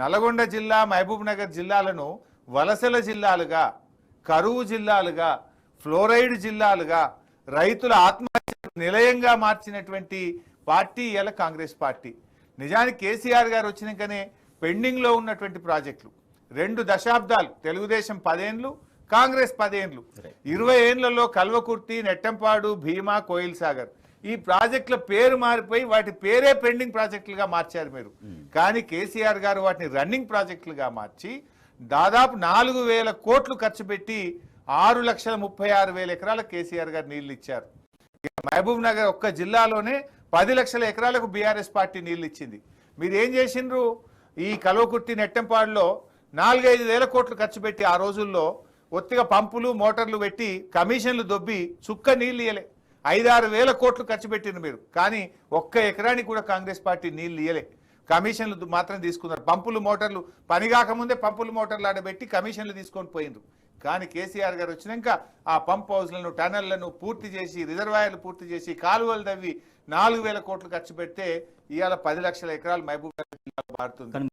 నల్గొండ జిల్లా మహబూబ్ నగర్ జిల్లాలను వలసల జిల్లాలుగా కరువు జిల్లాలుగా ఫ్లోరైడ్ జిల్లాలుగా రైతుల ఆత్మహత్య నిలయంగా మార్చినటువంటి పార్టీ ఇలా కాంగ్రెస్ పార్టీ. నిజానికి కేసీఆర్ గారు వచ్చినాకనే పెండింగ్లో ఉన్నటువంటి ప్రాజెక్టులు. రెండు దశాబ్దాలు తెలుగుదేశం పదేండ్లు కాంగ్రెస్ పదేండ్లు. ఇరవై ఏండ్లలో కల్వకుర్తి నెట్టంపాడు భీమా కోయిల్ సాగర్. ఈ ప్రాజెక్టుల పేరు మారిపోయి వాటి పేరే పెండింగ్ ప్రాజెక్టులుగా మార్చారు మీరు. కానీ కేసీఆర్ గారు వాటిని రన్నింగ్ ప్రాజెక్టులుగా మార్చి దాదాపు నాలుగు వేల కోట్లు ఖర్చు పెట్టి ఆరు లక్షల ముప్పై ఆరు వేల ఎకరాల కేసీఆర్ గారు నీళ్ళు ఇచ్చారు. మహబూబ్ నగర్ ఒక్క జిల్లాలోనే పది లక్షల ఎకరాలకు బీఆర్ఎస్ పార్టీ నీళ్ళు ఇచ్చింది. మీరు ఏం చేసిండ్రు? ఈ కల్వకుర్తి నెట్టంపాడులో నాలుగైదు వేల కోట్లు ఖర్చు పెట్టి ఆ రోజుల్లో ఒత్తిగా పంపులు మోటార్లు పెట్టి కమిషన్లు దొబ్బి చుక్క నీళ్ళు ఇయ్యలే. ఐదారు వేల కోట్లు ఖర్చు పెట్టింది మీరు. కానీ ఒక్క ఎకరానికి కూడా కాంగ్రెస్ పార్టీ నీళ్ళు ఇయ్యలే. కమిషన్లు మాత్రం తీసుకున్నారు. పంపులు మోటార్లు పని కాకముందే పంపులు మోటార్లు ఆడబెట్టి కమిషన్లు తీసుకొని పోయిండ్రు. కానీ కేసీఆర్ గారు వచ్చినాక ఆ పంప్ హౌస్లను టనళ్ళను పూర్తి చేసి రిజర్వాయర్లు పూర్తి చేసి కాలువలు తవ్వి నాలుగు వేల కోట్లు ఖర్చు పెడితే ఇవాళ పది లక్షల ఎకరాలు మహబూబ్ నగర్ జిల్లాలో